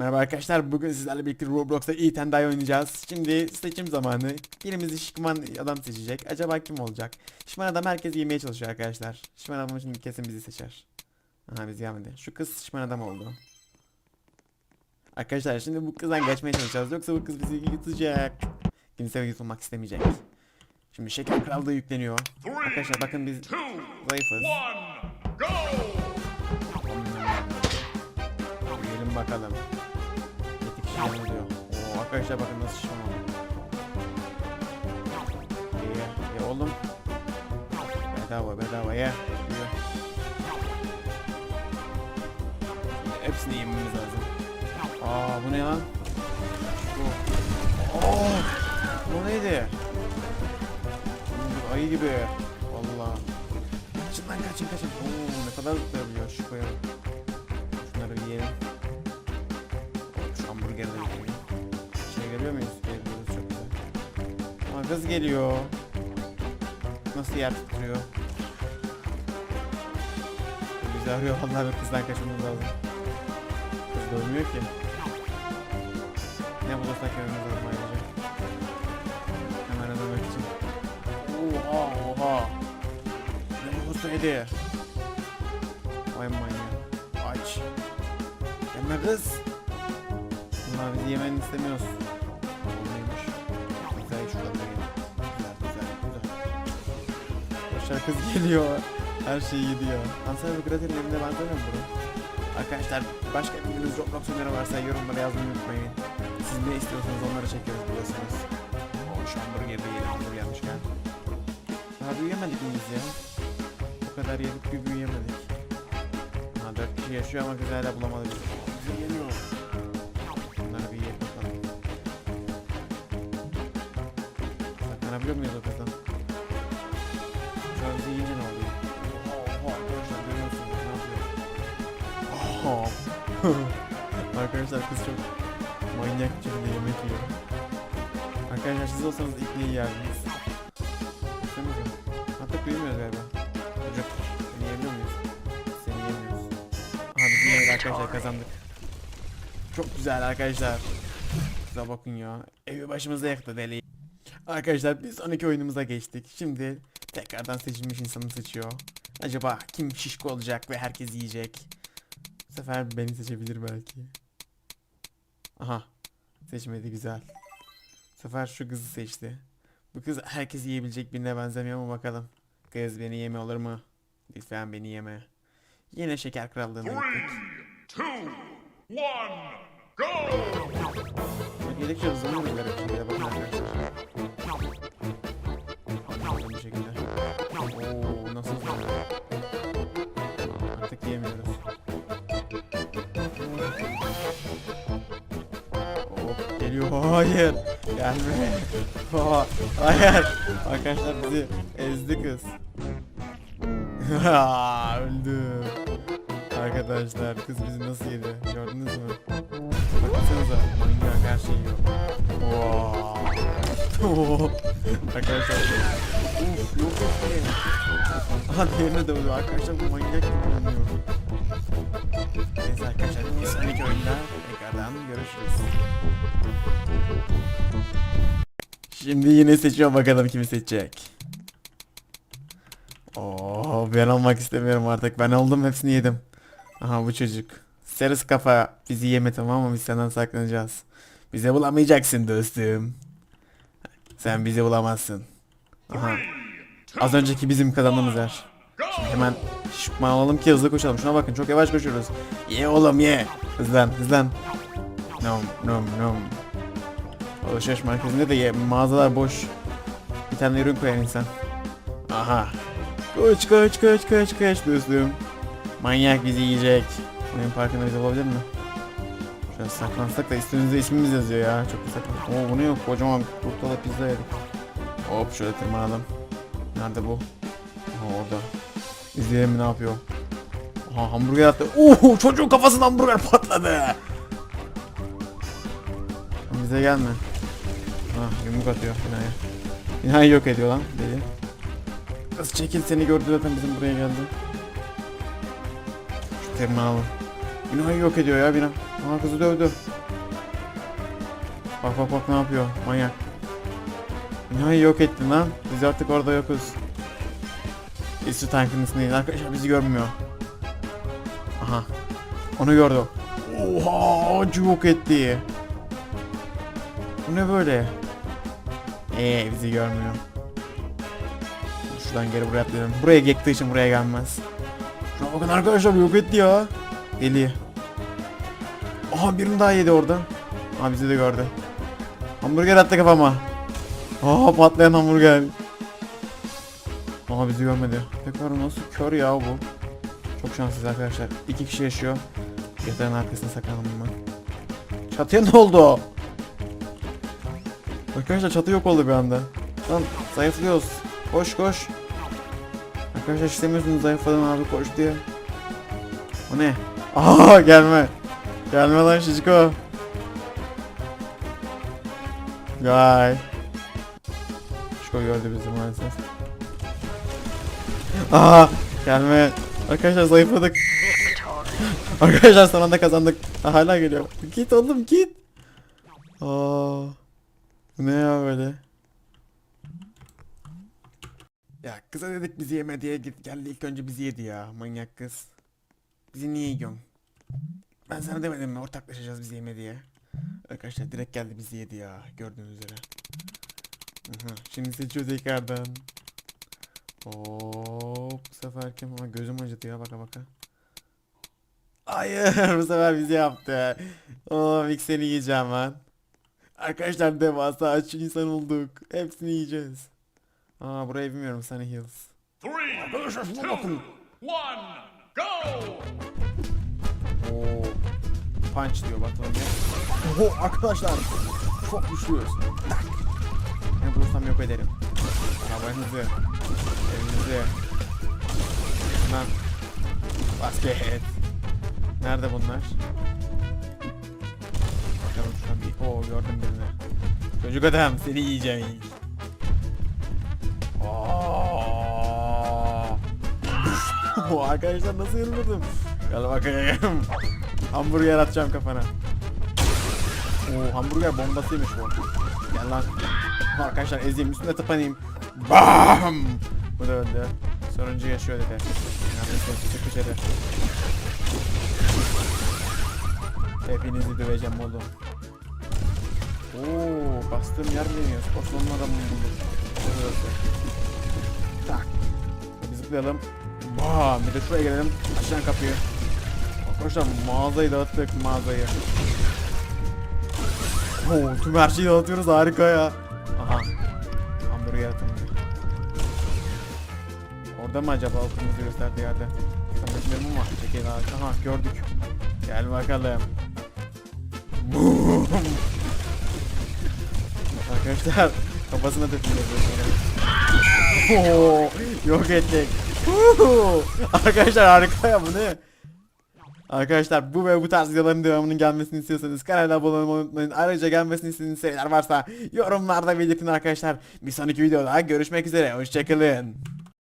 Merhaba arkadaşlar bugün sizlerle birlikte Roblox'ta Eat and Die oynayacağız. Şimdi seçim zamanı. Birimizi şişman adam seçecek. Acaba kim olacak? Şişman adam herkes yemeye çalışıyor arkadaşlar. Şişman adam şimdi kesin bizi seçer. Aha bizi yemedi. Şu kız şişman adam oldu. Arkadaşlar şimdi bu kızdan kaçmaya çalışacağız. Yoksa bu kız bizi yutacak. Kimse yutulmak istemeyecek. Şimdi şeker krallığı yükleniyor. Arkadaşlar bakın biz zayıfız. Go! Yiyelim bakalım. Şişman diyor. Oo arkadaşlar bakın nasıl şişman oldu. Ye, ye oğlum. Bedava bedava ye. Ye. Hepsini yememiz lazım. Aa bu ne lan? Bu. Oo, bu neydi? Ayı gibi. Valla. Kaçın lan kaçın kaçın. Oo ne kadar zıplayabiliyor şu koyalım. Şunları yiyelim. Yiyelim. Şey geliyor muyuz? Geliyoruz çok güzel. Aa kız geliyor. Nasıl yer tutuyor? Bizi arıyor vallahi bir kızdan kaçmamız lazım. Kız görmüyor ki. Ne bulursak yememiz lazım ayrıca. Hemen ödemek için. Oha oha. Ne bulursa hediye. Vay manyak. Aç. Gelme kız. Bunlar bizi yemeğini istemiyoruz. Olmaymış. Güzel da gel. Güzel güzel güzel. Aşağı kız geliyor. Her şeyi gidiyor. Ansel ve Gretel'in evinde benzemiyor mu bunu? Arkadaşlar başka bildiğiniz Roblox oyunları varsa yorumlara yazmayı unutmayın. Siz ne istiyorsanız onları çekiyoruz biliyorsunuz. O şu hamburgeri de yiyelim hazır gelmişken. Daha büyüyemedik miyiz ya? Bu kadar yedik bir büyüyemedik. Ha dört kişi yaşıyor ama güzel hala bulamadı bizi. O kızdan? Şu an bizi yiyince ne oluyor? Oha arkadaşlar görüyorsunuz ne yapıyor? Oha. arkadaşlar kız çok manyak şekilde yemek yiyor. Arkadaşlar siz olsanız ilk neyi yerdiniz? Hatta büyümüyoruz galiba. Çocuk. Seni yiyebiliyor muyuz? Seni yemiyoruz. Aha biz yemedik arkadaşlar kazandık. Çok güzel arkadaşlar. Size bakın ya. Evi başımıza yaktı deli. Arkadaşlar biz 12 oyunumuza geçtik. Şimdi tekrardan seçilmiş insanı seçiyor. Acaba kim şişko olacak ve herkes yiyecek? Bu sefer beni seçebilir belki. Aha. Seçmedi güzel. Bu sefer şu kızı seçti. Bu kız herkes yiyebilecek birine benzemiyor mu bakalım. Kız beni yeme olur mu? Lütfen beni yeme. Yine şeker krallığına Three, gittik. two, one, go! Yedikçe hızlanıyor mu garip şekilde bakın arkadaşlar. Bir şekilde. Oo nasıl hızlanıyor? Artık yiyemiyoruz. Hop geliyor. Hayır. Gelme. Aa, Hayır. Arkadaşlar bizi ezdi kız. Öldü. Arkadaşlar kız bizi nasıl yedi? Gördünüz mü? Arkadaşlar. Uf yok yok değil. Aha diğerine de vuruyor. Arkadaşlar bu manyak gibi oynuyor. Neyse arkadaşlar bir sonraki oyunda tekrardan görüşürüz. Şimdi yine seçiyorum bakalım kimi seçecek. Oo ben olmak istemiyorum artık. Ben oldum hepsini yedim. Aha bu çocuk. Sarıs kafa bizi yeme tamam mı? Biz senden saklanacağız. Bizi bulamayacaksın dostum. Sen bizi bulamazsın. Aha. Az önceki bizim kazandığımız yer. Şimdi hemen şıkma alalım ki hızlı koşalım. Şuna bakın çok yavaş koşuyoruz. Ye oğlum ye. Hızlan hızlan. Nom nom nom. Alışveriş merkezinde de ye. Mağazalar boş. Bir tane ürün koyan insan. Aha. Koş koş koş koş koş dostum. Manyak bizi yiyecek. Oyun parkında bizi bulabilir mi? Şöyle saklansak da üstümüzde ismimiz yazıyor ya. Çok da saklan. Oo bu ne yok? Kocaman kurtalı pizza yedik. Hop şöyle tırmanalım. Nerede bu? Aha orada. İzleyelim ne yapıyor. Aha hamburger attı. Oo çocuğun kafasından hamburger patladı. Bize gelme. Ah yumruk atıyor binaya. Binayı yok ediyor lan deli. Kız çekil seni gördü zaten bizim buraya geldi. Şu tırmanalım. Binayı yok ediyor ya bina. Aa kızı dövdü. Bak bak bak ne yapıyor manyak. Dünyayı yok ettin lan. Biz artık orada yokuz. Su tankının üstündeyiz. Arkadaşlar bizi görmüyor. Aha. Onu gördü. Oha acı yok etti. Bu ne böyle? Eee bizi görmüyor. Şuradan geri buraya atlayalım. Buraya gektiği için buraya gelmez. Şuna bakın arkadaşlar yok etti ya. Deli. Aha birini daha yedi orada. Aha bizi de gördü. Hamburger attı kafama. Aa patlayan hamburger. Aha bizi görmedi. Tekrar nasıl kör ya bu. Çok şanssız arkadaşlar. İki kişi yaşıyor. Yatağın arkasına saklandım ben. Çatıya ne oldu? Arkadaşlar çatı yok oldu bir anda. Lan zayıflıyoruz. Koş koş. Arkadaşlar istemiyorsunuz zayıfladın abi koş diye. O ne? Aa gelme. Gelme lan şişko. Gay. Şişko gördü bizi maalesef. Aa gelme. Arkadaşlar zayıfladık. Arkadaşlar son anda kazandık. Ha, hala geliyor. Git oğlum git. Aa. Bu ne ya böyle? Ya kıza dedik bizi yeme diye git geldi ilk önce bizi yedi ya manyak kız. Bizi niye yiyorsun? Ben sana demedim mi ortaklaşacağız bizi yeme diye. Arkadaşlar direkt geldi bizi yedi ya gördüğünüz üzere. Aha, şimdi seçiyor tekrardan. Hop bu sefer kim? Ama gözüm acıdı ya baka baka. Hayır bu sefer bizi yaptı. Oğlum ilk seni yiyeceğim lan. Arkadaşlar devasa aç insan olduk. Hepsini yiyeceğiz. Aa burayı bilmiyorum Sunny Hills. Three, Arkadaşlar şuna bakın. one, go! Oo. Punch diyor bakalım ya. Oho arkadaşlar. Çok güçlüyüz. Ne bulursam yok ederim. Arabanızı. Evinizi. Lan. Basket. Nerede bunlar? Bakalım şuradan bir. Oo gördüm birini. Çocuk adam seni yiyeceğim. Oo, arkadaşlar nasıl yürüdüm? Gel bakayım. Hamburger atacağım kafana. Oo hamburger bombasıymış bu. Gel lan. Arkadaşlar ezeyim üstüne tıpanayım. Bam! Bu da öldü. Sonuncu yaşıyor dedi. Neredeyse çık dışarı. Hepinizi döveceğim oğlum. Oo bastığım yer bilmiyor. Spor salonu adamı buldum. Burası. Tak. Zıplayalım. Bam! Bir de şuraya gelelim. Açacağım kapıyı. Arkadaşlar mağazayı dağıttık mağazayı. Oo, tüm her şeyi dağıtıyoruz harika ya. Aha. Hamburger atıldı. Orada mı acaba o kırmızı gösterdiği yerde? Sanırım ama çekil ağaç. Aha gördük. Gel bakalım. Boom. Arkadaşlar kafasına Oo, yok ettik. Arkadaşlar harika ya bu ne? Arkadaşlar bu ve bu tarz videoların devamının gelmesini istiyorsanız kanala abone olmayı unutmayın. Ayrıca gelmesini istediğiniz seriler varsa yorumlarda belirtin arkadaşlar. Bir sonraki videoda görüşmek üzere. Hoşçakalın.